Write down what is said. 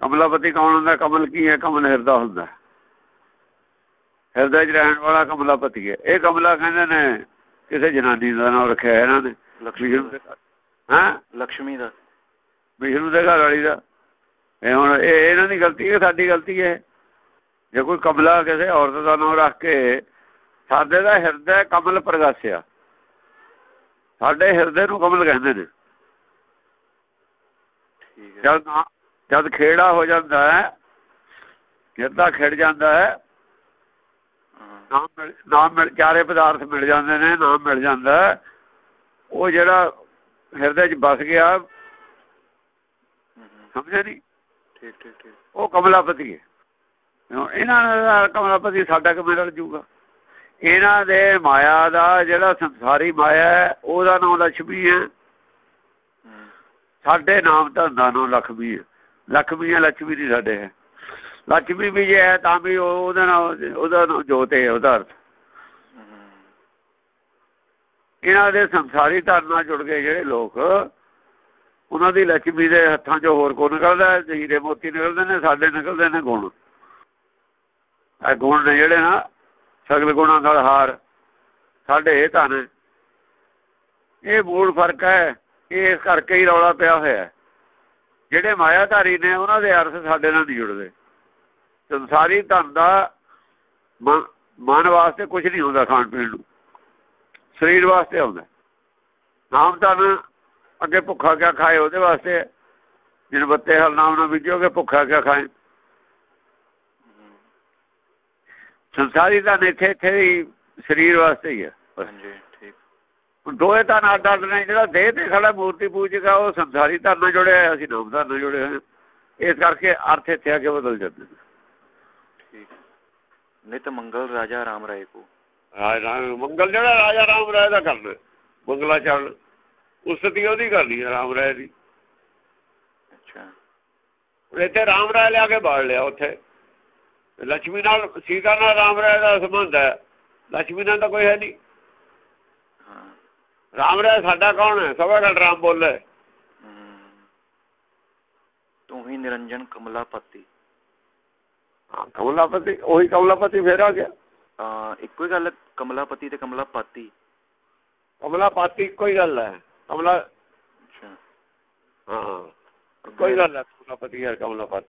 ਕਮਲਾਪਤੀ ਕੌਣ ਹੁੰਦਾ? ਕਮਲ ਕੀ ਹੈ? ਕਮਲ ਹਿਰਦਾ ਹੁੰਦਾ। ਹਿਰਦਾ 'ਚ ਰਹਿਣ ਵਾਲਾ ਕਮਲਾਪਤੀ ਹੈ। ਇਹ ਕਮਲਾ ਕਹਿੰਦੇ ਨੇ ਕਿਸੇ ਜਨਾਨੀ ਦਾ ਨਾਮ ਰੱਖਿਆ ਇਹਨਾਂ ਨੇ। ਲక్ష్ਮੀ ਹਾਂ? ਲక్ష్ਮੀ ਦਾ। ਵਿਸ਼ਨੂੰ ਦੇ ਘਰ ਵਾਲੀ ਦਾ। ਇਹ ਹੁਣ ਇਹ ਇਹਨਾਂ ਦੀ ਗਲਤੀ ਹੈ ਸਾਡੀ ਗਲਤੀ ਹੈ? ਜੇ ਕੋਈ ਕਮਲਾ ਕਿਸੇ ਔਰਤ ਦਾ ਨਾਮ ਰੱਖ ਕੇ ਸਾਡੇ ਦਾ ਹਿਰਦਾ ਕਮਲ ਪ੍ਰਗਾਸਿਆ। ਸਾਡੇ ਹਿਰਦੇ ਨੂੰ ਕਮਲ ਕਹਿੰਦੇ ਨੇ। ਠੀਕ ਹੈ। ਜਦ ਜਦ ਖੇੜਾ ਹੋ ਜਾਂਦਾ ਹੈ ਜਿੱਦਾਂ ਖੇੜ ਜਾਂਦਾ ਹੈ ਨਾਮ ਮਿਲ ਚਾਰੇ ਪਦਾਰਥ ਮਿਲ ਜਾਂਦੇ ਨੇ ਨਾਮ ਮਿਲ ਜਾਂਦਾ ਉਹ ਜਿਹੜਾ ਹਿਰਦੇ 'ਚ ਬਸ ਗਿਆ ਸਮਝਿਆ ਨਹੀਂ ਠੀਕ ਠੀਕ ਠੀਕ। ਉਹ ਕਮਲਾਪਤੀ ਹੈ। ਇਹਨਾਂ ਦਾ ਕਮਲਾਪਤੀ ਸਾਡਾ ਕਿਵੇਂ ਰਲ ਜੂਗਾ? ਇਹਨਾਂ ਦੇ ਮਾਇਆ ਦਾ ਜਿਹੜਾ ਸੰਸਾਰੀ ਮਾਇਆ ਹੈ ਉਹਦਾ ਨਾਮ ਲక్ష్ਮੀ ਹੈ। ਸਾਡੇ ਨਾਮ ਧੰਦਾ ਨੂੰ ਲਖਮੀ ਹੈ। ਲక్ష్ਮੀ ਹੈ ਲక్ష్ਮੀ ਨਹੀਂ ਸਾਡੇ ਹੈ। ਲక్ష్ਮੀ ਵੀ ਜੇ ਹੈ ਤਾਂ ਵੀ ਉਹਦੇ ਨਾਲ, ਉਹਦਾ ਜੋਤ ਹੈ, ਉਹਦਾ ਅਰਥ। ਇਹਨਾਂ ਦੇ ਸੰਸਾਰੀ ਧਰਮ ਨਾਲ ਜੁੜ ਗਏ ਜਿਹੜੇ ਲੋਕ, ਉਹਨਾਂ ਦੀ ਲక్ష్ਮੀ ਦੇ ਹੱਥਾਂ 'ਚੋਂ ਹੋਰ ਕੋ ਨਿਕਲਦਾ ਹੈ? ਹੀਰੇ ਮੋਤੀ ਨਿਕਲਦੇ ਨੇ, ਸਾਡੇ ਨਿਕਲਦੇ ਨੇ ਗੁਣ। ਆ ਗੁਣ ਨੇ ਜਿਹੜੇ ਨਾ, ਸਗਲ ਗੁਣਾਂ ਦਾ ਹਾਰ। ਸਾਡੇ ਇਹ ਧਨ ਇਹ ਮੂਲ ਫ਼ਰਕ ਹੈ, ਇਹ ਇਸ ਕਰਕੇ ਹੀ ਰੌਲਾ ਪਿਆ ਹੋਇਆ ਹੈ। ਜਿਹੜੇ ਮਾਇਆਧਾਰੀ ਨੇ ਉਹਨਾਂ ਦੇ ਅਰਥ ਸਾਡੇ ਨਾਲ ਨਹੀਂ ਜੁੜਦੇ। ਸੰਸਾਰੀ ਧਨ ਦਾ ਮਨ ਵਾਸਤੇ ਕੁਝ ਨਹੀਂ ਹੁੰਦਾ ਖਾਣ ਪੀਣ ਨੂੰ। ਸਰੀਰ ਵਾਸਤੇ ਆਉਂਦਾ ਨਾਮ ਧਨ ਅੱਗੇ ਭੁੱਖਾ ਕਿਆ ਖਾਏ, ਉਹਦੇ ਵਾਸਤੇ ਜਿਨ ਬੱਤੇ ਹਲ ਨਾਮ ਨਾ ਵਿਜੋਗੇ ਭੁੱਖਾ ਕਿਆ ਖਾਏ। ਸੰਸਾਰੀ ਧਨ ਇੱਥੇ ਇੱਥੇ ਸਰੀਰ ਵਾਸਤੇ ਹੀ ਹੈ। ਹਾਂਜੀ। ਦੋਏ ਤਾਂ ਨਾਲ ਦਰਦ ਨਹੀਂ ਜਿਹੜਾ ਦੇਹ ਤੇ ਸਾਡਾ ਮੂਰਤੀ ਪੂਜਗਾ ਉਹ ਸੰਸਾਰੀ ਧਨ ਨਾਲ ਜੁੜਿਆ ਹੋਇਆ ਅਸੀਂ ਨਾਮ ਨਾਲ ਜੁੜੇ ਹੋਏ ਇਸ ਕਰਕੇ ਅਰਥ ਇੱਥੇ ਆ ਕੇ ਬਦਲ ਜਾਂਦਾ ਠੀਕ ਨਿਤ ਮੰਗਲ ਰਾਜਾ ਰਾਮ ਰਾਏ ਕੋ। ਮੰਗਲ ਜਿਹੜਾ ਰਾਜਾ ਰਾਮ ਰਾਏ ਦਾ ਕਰਨਾ। ਮੰਗਲਾ ਚਰਨ ਉਸ ਦੀ ਉਹਦੀ ਕਰਨੀ ਹੈ ਰਾਮ ਰਾਏ ਦੀ। ਅੱਛਾ। ਇੱਥੇ ਰਾਮ ਰਾਏ ਲਿਆ ਕੇ ਬਾੜ ਲਿਆ ਉੱਥੇ। ਲక్ష్ਮੀ ਨਾਲ ਸੀਤਾ ਨਾਲ ਰਾਮ ਰਾਏ ਦਾ ਸੰਬੰਧ ਹੈ। ਲక్ష్ਮੀ ਨਾਲ ਤਾਂ ਕੋਈ ਹੈ ਨਹੀਂ। ਰਾਮ ਰਾਏ ਸਾਡਾ ਕੌਣ ਹੈ? ਸਭਾ ਨਾਲ ਰਾਮ ਬੋਲੇ ਤੂੰ ਹੀ ਨਿਰੰਜਨ ਕਮਲਾਪਤੀ। ਹਾਂ ਕਮਲਾਪਤੀ ਉਹੀ ਕਮਲਾਪਤੀ ਫੇਰ ਆ ਗਿਆ। ਆ ਇੱਕੋ ਹੀ ਗੱਲ ਹੈ, ਕਮਲਾਪਤੀ ਤੇ ਕਮਲਾਪਾਤੀ। ਕਮਲਾਪਤੀ ਕੋਈ ਗੱਲ ਹੈ। ਕਮਲਾ ਅੱਛਾ। ਹਾਂ ਕੋਈ ਗੱਲ ਹੈ ਕਮਲਾਪਤੀ ਹੈ ਕਮਲਾਪਤੀ।